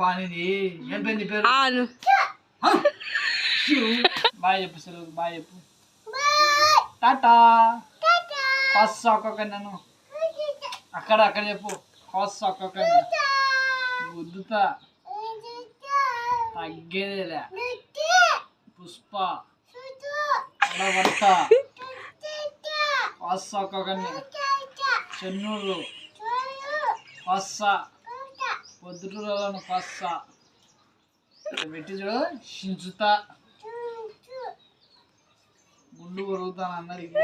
పేరు పేరు? అవును బాయ్ చెప్పు సెలవు బాయ్ చెప్పు. టాటా. కాస్ ఒక్కొక్క నన్ను అక్కడ అక్కడ చెప్పు. కాస్ ఒక్కొక్క గుద్దుతా తగ్గేదేలే. పుష్ప. పడబడతా కాస్ ఒక్కొక్క చెన్నూరు. కొస్స పొద్దుటూరులోని కొస్స పెట్టి చూడు షించుతా. గుండు కొరుగుతాను అందరికి.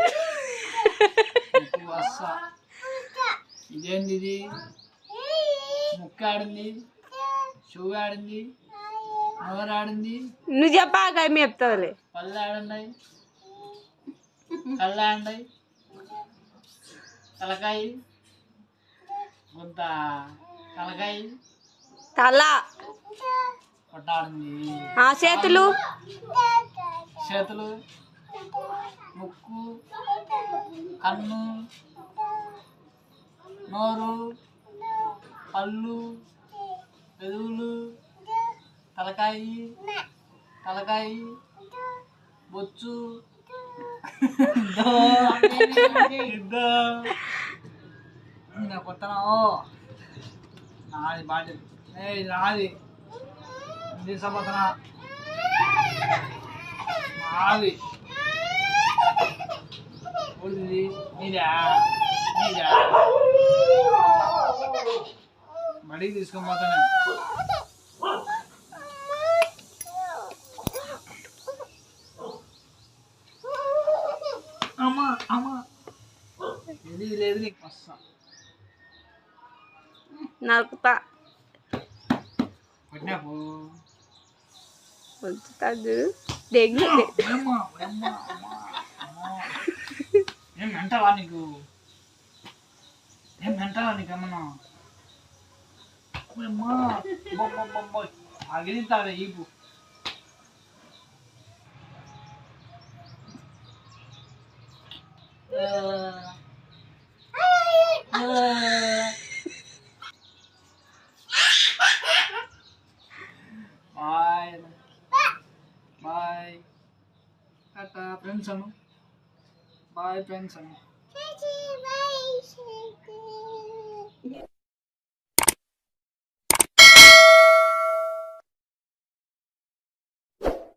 వస్తా ఇదేంది ఇది ముక్క ఆడింది. చెవు ఆడింది. నోరు ఆడింది. నువ్వు చెప్పాక ఏమి చెప్తావులే. పళ్ళు ఆడున్నాయి. కళ్ళు ఆడినాయి తలకాయ. తలకాయ తల ఆ చేతులు చేతులు ముక్కు కన్ను నోరు పళ్ళు పెదవులు తలకాయ తలకాయ బొచ్చు నేను కొత్తనా నాది బాధ్యత ఏ నాది తీసుకుపోతున్నా నాది ఊరిది నీదా? నీదా? మడికి తీసుకొని పోతాను. అమ్మా అమ్మా. ఇది లేదు నీకు వస్తా. నరుకుతా కొట్టినాపు ఉంచుతాడు దెగ్గు అమ్మా అమ్మా అమ్మా అమ్మా ఏం మెంటలా నీకు ఏం మెంటలా నీకు ఏమన్నా Bye. Bye. Tata, friends ano? Bye, friends Bye, Tata, bye.